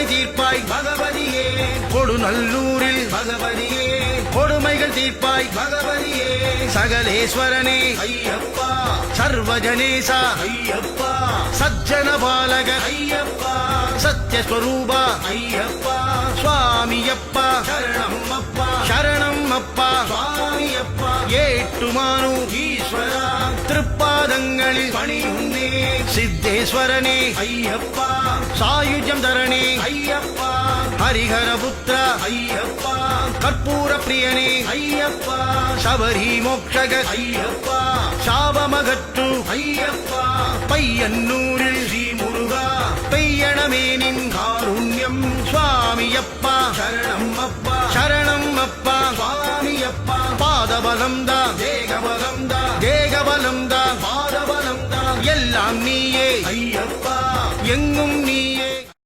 வினை தீர்ப்பாய். பகவதியே. கொடுநல்லூரில் பகவதியே. கொடுமைகள் தீர்ப்பாய். பகவதியே. சகலேஸ்வரனே. ஐயப்பா. சர்வஜனேசா. ஐயப்பா. சஜ்ஜன பாலக ஐயப்பா. சத்யஸ்வரூபா. ஐயப்பா. சுவாமியப்பா. சரணம் அப்பா சரணம் அப்பா சுவாமியப்பா. ஏட்டுமானு ஈஸ்வரா. திருப்பாதங்களில். பணியுன்னே சித்தேஸ்வரனே ஐயப்பா சாயுஜம் தரணே ஐயப்பா ஹரிஹரபுத்திர ஐயப்பா கற்பூர பிரியனே ஐயப்பா சபரி மோக்ஷக ஐயப்பா சாபமகற்று ஐயப்பா பையன்னூரில் ஸ்ரீ முருகா பெய்யணமேனின் காருண்யம் சுவாமியப்பா சரணம் அப்பா சரணம் அப்பா சுவாமியப்பா பாதபலம் தேகபலம் தா தேகபலம் தா எல்லாம் நீயே. ஐயப்பா எங்கும் நீ